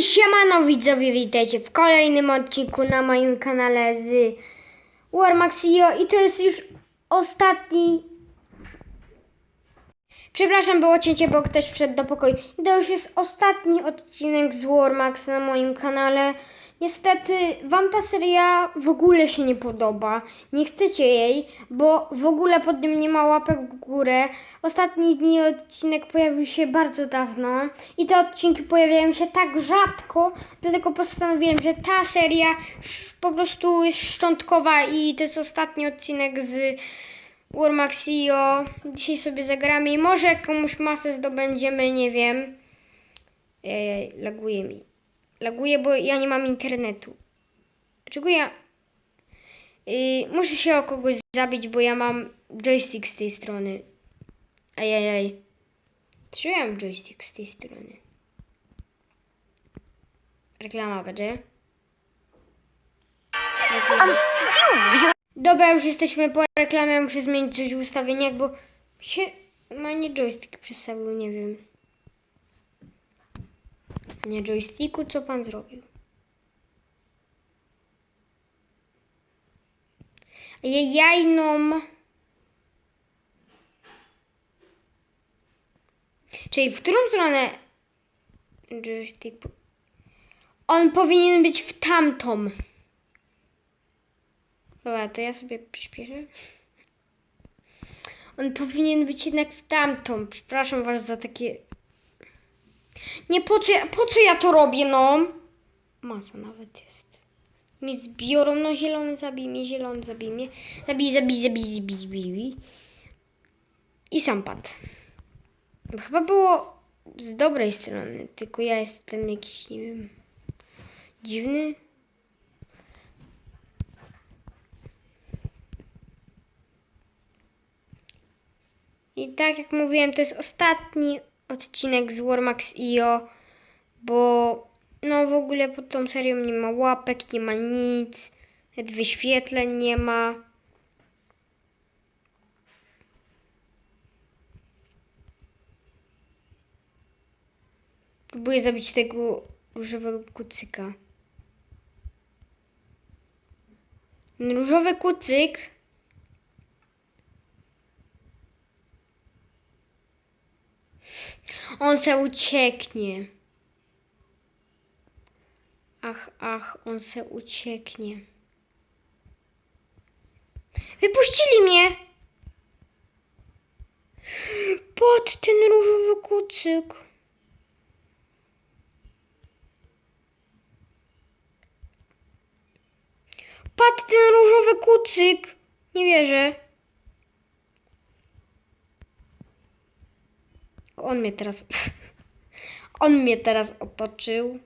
Siemano widzowie, witajcie w kolejnym odcinku na moim kanale z Warmaxio i to jest już ostatni... Przepraszam, było cięcie, bo ktoś wszedł do pokoju. I to już jest ostatni odcinek z Warmax na moim kanale. Niestety wam ta seria w ogóle się nie podoba. Nie chcecie jej, bo w ogóle pod nim nie ma łapek w górę. Ostatni dni odcinek pojawił się bardzo dawno i te odcinki pojawiają się tak rzadko, dlatego postanowiłem, że ta seria po prostu jest szczątkowa i to jest ostatni odcinek z Warmaxio. Dzisiaj sobie zagramy i może jakąś masę zdobędziemy, nie wiem. Ej, laguje mi. Laguje, bo ja nie mam internetu. Dlaczego ja... Yy, muszę się o kogoś zabić, bo ja mam joystick z tej strony. Ajajaj. Czy ja mam joystick z tej strony? Reklama będzie. Dobra, już jesteśmy po reklamie, muszę zmienić coś w ustawieniach, bo się ma nie joystick przestawił, nie wiem. Nie joysticku, co pan zrobił? Jajajną. Czyli w którą stronę joystick? On powinien być w tamtą. Dobra, to ja sobie przyspieszę. On powinien być jednak w tamtą. Przepraszam was za takie... Nie, po co ja, po co ja to robię, no? Masa nawet jest. Mi zbiorą, no zielony zabij mnie, zielony zabij mnie. Zabij, zabij, zabij, zabij, zabij. I sam padł. Chyba było z dobrej strony, tylko ja jestem jakiś, nie wiem, dziwny. I tak jak mówiłem, to jest ostatni odcinek z Warmax IO, bo no w ogóle pod tą serią nie ma łapek, nie ma nic, wyświetleń nie ma. Próbuję zabić tego różowego kucyka. Różowy kucyk On se ucieknie. Ach, ach, on se ucieknie. Wypuścili mnie! Pod ten różowy kucyk. Padł ten różowy kucyk. Nie wierzę. On mnie teraz. On mnie teraz otoczył.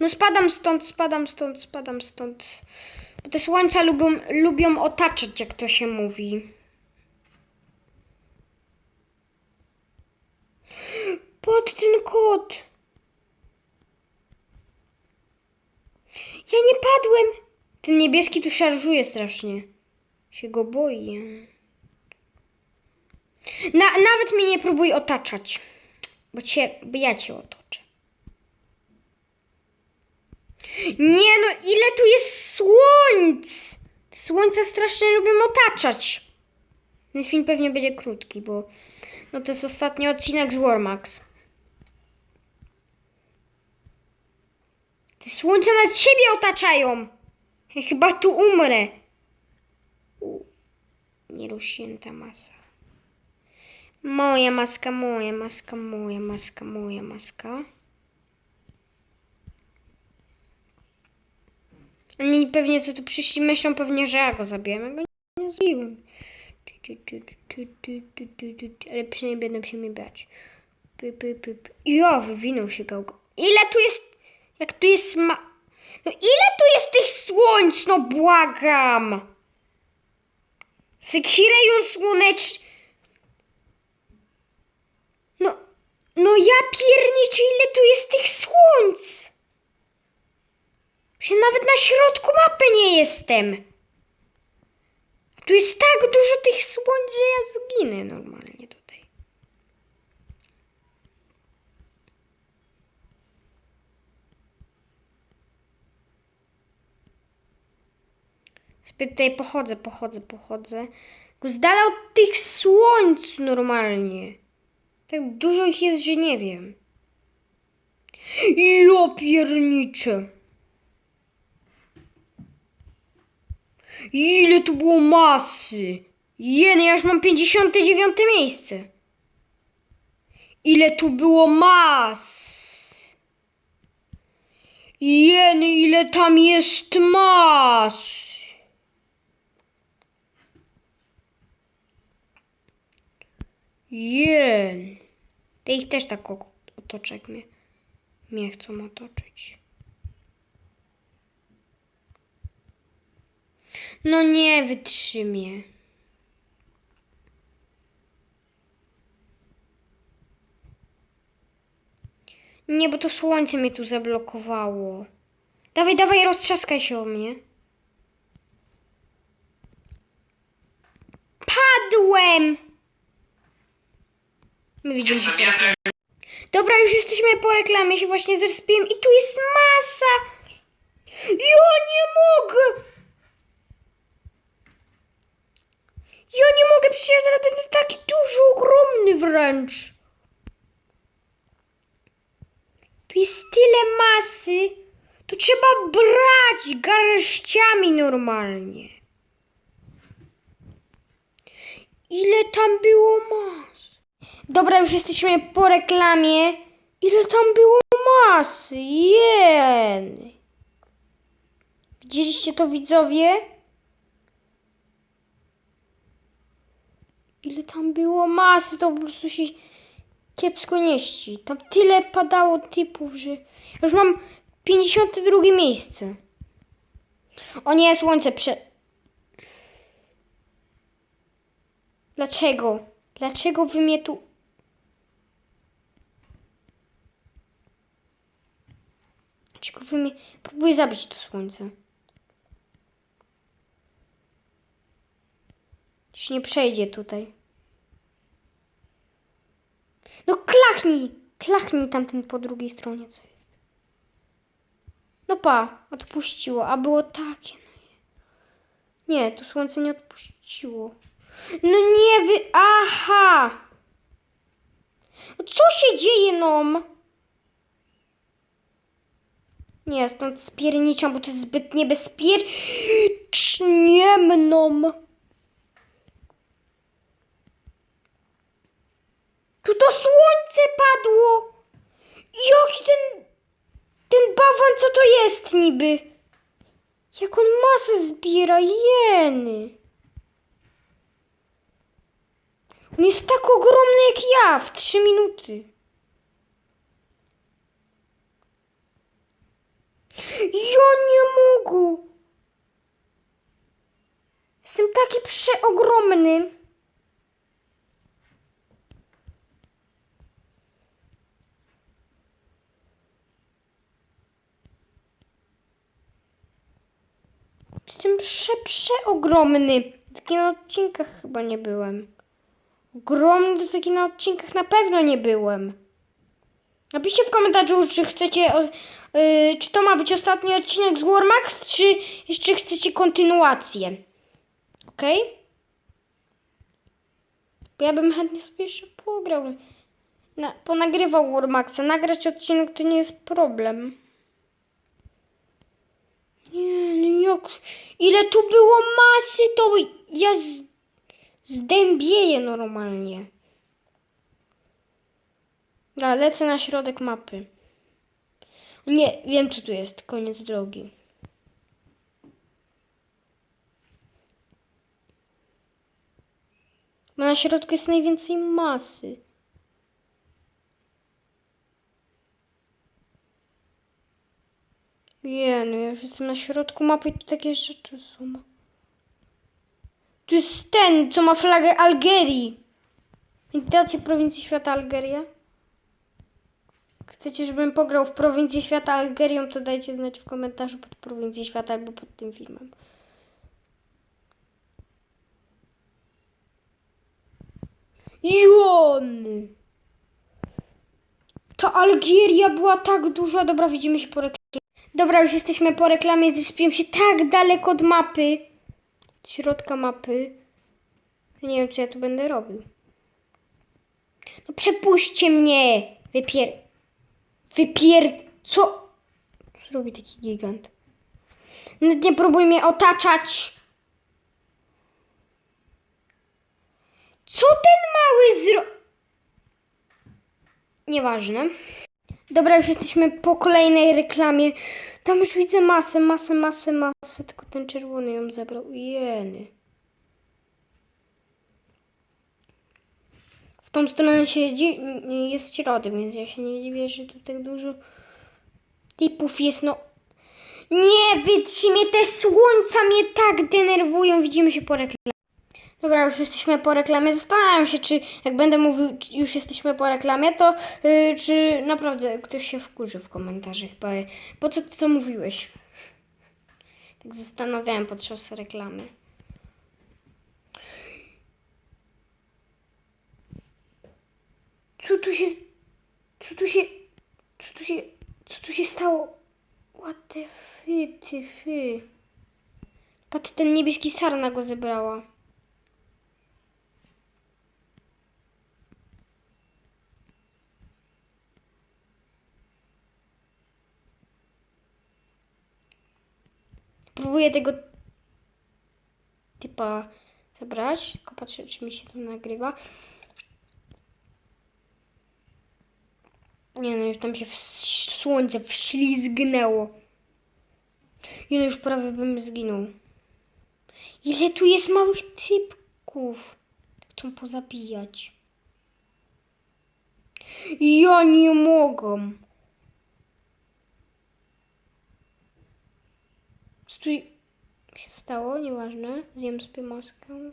No spadam stąd, spadam stąd, spadam stąd. Bo te słońca lubią, lubią otaczać, jak to się mówi. Pod ten kot. Ja nie padłem. Ten niebieski tu szarżuje strasznie. Się go boję. Na, nawet mnie nie próbuj otaczać. Bo, cię, bo ja cię otoczę. Nie no, ile tu jest słońc! Słońca strasznie lubią otaczać. Ten film pewnie będzie krótki, bo no to jest ostatni odcinek z Warmax. Te słońca nad siebie otaczają. Chyba tu umrę. U, nierośnięta masa. Moja maska, moja maska, moja maska, moja maska. Oni pewnie co tu przyszli myślą pewnie, że ja go zabiłem. Ja go nie zabiłem. Ale przynajmniej będą się mi py. Jo, wywinął się gałgo. Ile tu jest... Jak tu jest ma... No ile tu jest tych słońc, no błagam! Sekirejon słonecz... No, no ja pierniczę, ile tu jest tych słońc! Że nawet na środku mapy nie jestem. Tu jest tak dużo tych słońc, że ja zginę normalnie tutaj. Tutaj pochodzę, pochodzę, pochodzę. Z dala od tych słońc normalnie. Tak dużo ich jest, że nie wiem. I opiernicze. Ile tu było masy? Jeny, ja już mam 59 miejsce. Ile tu było mas? Jeny, ile tam jest mas? Jen. Te ich też tak otoczek mnie, mnie chcą otoczyć. No nie wytrzymie. Nie, bo to słońce mnie tu zablokowało. Dawaj, dawaj, roztrzaskaj się o mnie. Padłem! My widzimy się. Dobra, już jesteśmy po reklamie, się właśnie zrespiłem i tu jest masa! Ja nie mogę! Ja nie mogę, przecież ja zaraz będę taki duży, ogromny wręcz. Tu jest tyle masy. Tu trzeba brać garściami normalnie. Ile tam było mas? Dobra, już jesteśmy po reklamie. Ile tam było masy? Jen. Widzieliście to widzowie? Ile tam było masy, to po prostu się kiepsko nieści. Tam tyle padało typów, że już mam 52 miejsce. O nie, słońce prze... Dlaczego? Dlaczego wy mnie tu... Mnie... Próbuję zabić to słońce. Już nie przejdzie tutaj. No klachnij! Klachnij tamten po drugiej stronie, co jest. No pa, odpuściło, a było takie. No nie. nie, to słońce nie odpuściło. No nie wy... Aha! No co się dzieje, nom? Nie, stąd spierniczam, bo to jest zbyt niebezpiecznie mną. Tu to słońce padło! Jaki ten... Ten bałwan, co to jest niby? Jak on masę zbiera, jeny. On jest tak ogromny jak ja w trzy minuty. Ja nie mogę. Jestem taki przeogromny. Jestem prze, przeogromny. Taki na odcinkach chyba nie byłem. Ogromny to taki na odcinkach na pewno nie byłem. Napiszcie w komentarzu, czy chcecie, yy, czy to ma być ostatni odcinek z Warmax, czy jeszcze chcecie kontynuację. Ok? Bo ja bym chętnie sobie jeszcze pograł. Na, ponagrywał Warmaxa. Nagrać odcinek to nie jest problem. Nie, no jak... Ile tu było masy, to ja z, zdębieję normalnie. A, lecę na środek mapy. Nie, wiem co tu jest. Koniec drogi. Bo na środku jest najwięcej masy. Nie, no ja już jestem na środku mapy i tu takie rzeczy są. Tu jest ten, co ma flagę Algierii. Pamiętacie prowincję świata Algeria? Chcecie, żebym pograł w prowincję świata Algerią, to dajcie znać w komentarzu pod prowincję świata albo pod tym filmem. Jony! Ta Algieria była tak duża. Dobra, widzimy się po reklamie. Dobra, już jesteśmy po reklamie. Zrespiłem się tak daleko od mapy. Od środka mapy. Nie wiem, co ja tu będę robił. No przepuśćcie mnie! Wypier... Wypier... Co? Robi taki gigant? Nawet nie próbuj mnie otaczać! Co ten mały zro... Nieważne. Dobra, już jesteśmy po kolejnej reklamie. Tam już widzę masę, masę, masę, masę. Tylko ten czerwony ją zabrał. Jeny. Tą stronę się jest środek, więc ja się nie dziwię, że tu tak dużo typów jest. No. Nie, wytrzymie te słońca mnie tak denerwują. Widzimy się po reklamie. Dobra, już jesteśmy po reklamie. Zastanawiam się, czy jak będę mówił, już jesteśmy po reklamie, to yy, czy naprawdę ktoś się wkurzy w komentarzach. Powie, po co ty to mówiłeś? Tak zastanawiałem podczas reklamy. Co tu się... Co tu się... Co tu się... Co tu się stało? What the fy, ty fy. Patrz, ten niebieski sarna go zebrała. Próbuję tego typa zabrać. Tylko patrzę, czy mi się to nagrywa. Nie no, już tam się w słońce wślizgnęło. I no już prawie bym zginął. Ile tu jest małych typków? Tak chcą pozabijać. Ja nie mogę. Tu się stało? Nieważne. Zjem sobie maskę.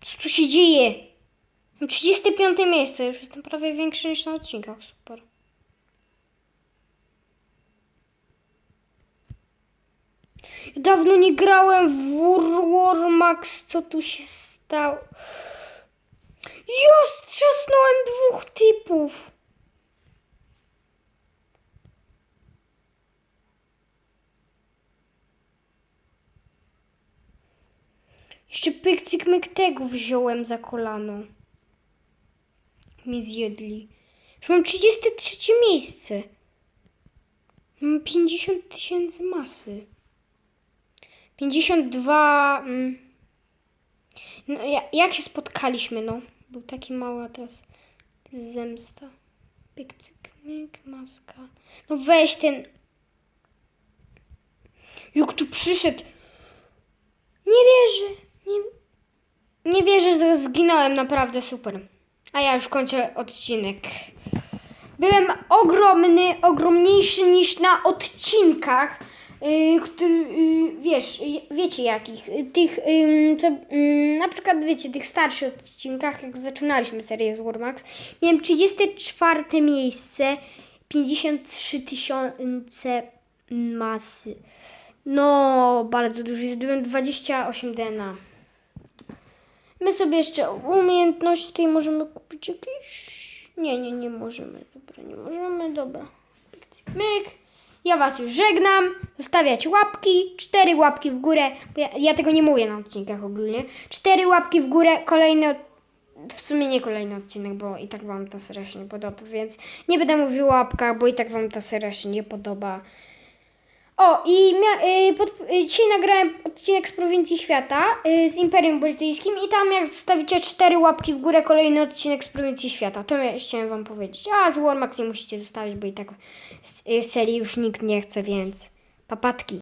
Co tu się dzieje? Mam 35 miejsce. Już jestem prawie większy niż na odcinkach. Super. Dawno nie grałem w War Max. Co tu się stało? Ja strzasnąłem dwóch typów. Jeszcze pyk cyk myk tego wziąłem za kolano. Mi zjedli. Już mam 33 miejsce. Mam 50 tysięcy masy. 52. Mm. No, ja, jak się spotkaliśmy, no? Był taki mały, a teraz zemsta. Pyk cyk myk, maska. No weź ten. Jak tu przyszedł. Nie wierzę. Nie, nie wierzę, że zginąłem. Naprawdę super. A ja już kończę odcinek. Byłem ogromny, ogromniejszy niż na odcinkach, yy, który, yy, wiesz, y- wiecie jakich, y, tych, ym, co, ym, na przykład wiecie, tych starszych odcinkach, jak zaczynaliśmy serię z Warmax, miałem 34 miejsce, 53 tysiące masy. No, bardzo dużo, zdobyłem 28 DNA. My sobie jeszcze umiejętność tutaj możemy kupić jakieś. Nie, nie, nie możemy. Dobra, nie możemy. Dobra. Myk. Ja Was już żegnam. Zostawiać łapki. Cztery łapki w górę. Ja, ja tego nie mówię na odcinkach ogólnie. Cztery łapki w górę. Kolejny. W sumie nie kolejny odcinek, bo i tak Wam ta seria się nie podoba, więc nie będę mówił o łapkach, bo i tak Wam ta seria się nie podoba. O, i mia- y, pod, y, dzisiaj nagrałem odcinek z prowincji świata y, z Imperium Brytyjskim i tam jak zostawicie cztery łapki w górę, kolejny odcinek z prowincji świata. To ja chciałem wam powiedzieć. A z Warmax nie musicie zostawić, bo i tak z y, serii już nikt nie chce, więc papatki.